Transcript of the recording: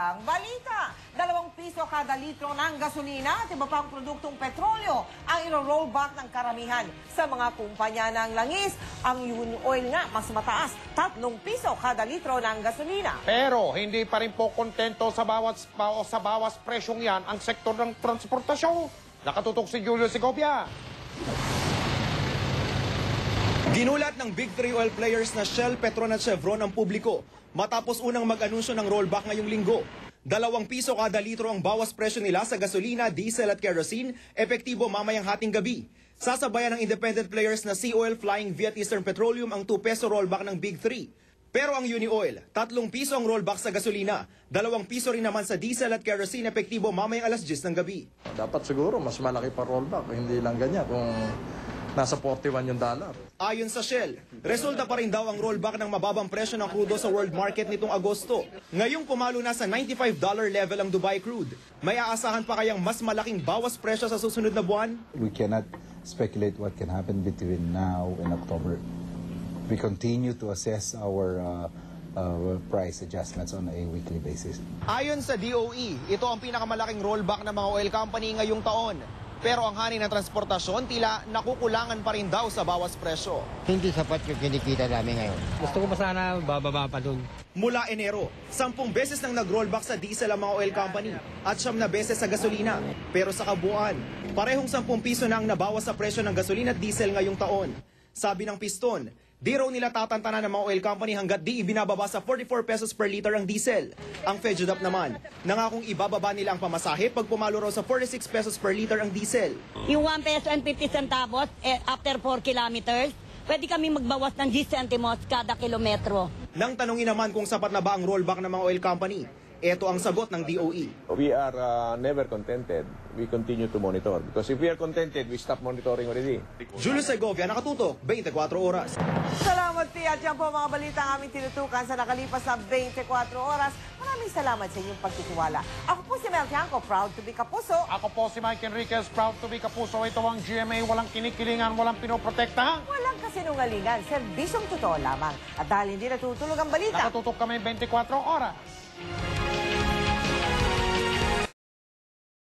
balitang balita. Dalawang piso kada litro ng gasolina at iba pang produktong petrolyo ang iro-rollback ng karamihan sa mga kumpanya ng langis. Ang Union Oil nga mas mataas, tatlong piso kada litro ng gasolina. Pero hindi pa rin po kontento sa bawas, bao- sa bawas presyong yan ang sektor ng transportasyon. Nakatutok si Julio Segovia. Ginulat ng Big Three oil players na Shell, Petron at Chevron ang publiko matapos unang mag-anunsyo ng rollback ngayong linggo. Dalawang piso kada litro ang bawas presyo nila sa gasolina, diesel at kerosene, epektibo mamayang hating gabi. Sasabayan ng independent players na Sea Oil, Flying V at Eastern Petroleum ang 2 peso rollback ng Big Three. Pero ang Uni Oil, tatlong piso ang rollback sa gasolina, dalawang piso rin naman sa diesel at kerosene epektibo mamayang alas 10 ng gabi. Dapat siguro mas malaki pa rollback, hindi lang ganyan kung nasa 41 yung dollar. Ayon sa Shell, resulta pa rin daw ang rollback ng mababang presyo ng crudo sa world market nitong Agosto. Ngayong pumalo na sa $95 level ang Dubai crude. May aasahan pa kayang mas malaking bawas presyo sa susunod na buwan? we cannot speculate what can happen between now and October. We continue to assess our uh, uh, price adjustments on a weekly basis. Ayon sa DOE, ito ang pinakamalaking rollback ng mga oil company ngayong taon. Pero ang hani ng transportasyon tila nakukulangan pa rin daw sa bawas presyo. hindi sapat yung kinikita namin ngayon. Gusto ko pa sana bababa pa dun. Mula Enero, sampung beses nang nag-rollback sa diesel ang mga oil company at siyam na beses sa gasolina. Pero sa kabuuan, parehong sampung piso na ang nabawas sa presyo ng gasolina at diesel ngayong taon. Sabi ng piston, di raw nila tatantanan ng mga oil company hanggat di ibinababa sa 44 pesos per liter ang diesel. Ang FEDUDAP naman, nangakong ibababa nila ang pamasahe pag pumalo raw sa 46 pesos per liter ang diesel. Yung 1 peso and 50 centavos, eh, after 4 kilometers, pwede kami magbawas ng 10 centimos kada kilometro. Nang tanungin naman kung sapat na ba ang rollback ng mga oil company, ito ang sagot ng. DOE. We are uh, never contented. We continue to monitor. Because if we are contented, we stop monitoring already. Julius Segovia, nakatutok, 24 oras. Salamat, Pia. At yan po mga balita ang aming tinutukan sa nakalipas na 24 oras. Maraming salamat sa inyong pagtitiwala. Ako po si Mel Tiangco, proud to be kapuso. Ako po si Mike Enriquez, proud to be kapuso. Ito ang GMA, walang kinikilingan, walang pinoprotektahan. Walang kasinungalingan, serbisyong totoo lamang. At dahil hindi natutulog ang balita, Nakatutok kami 24 oras.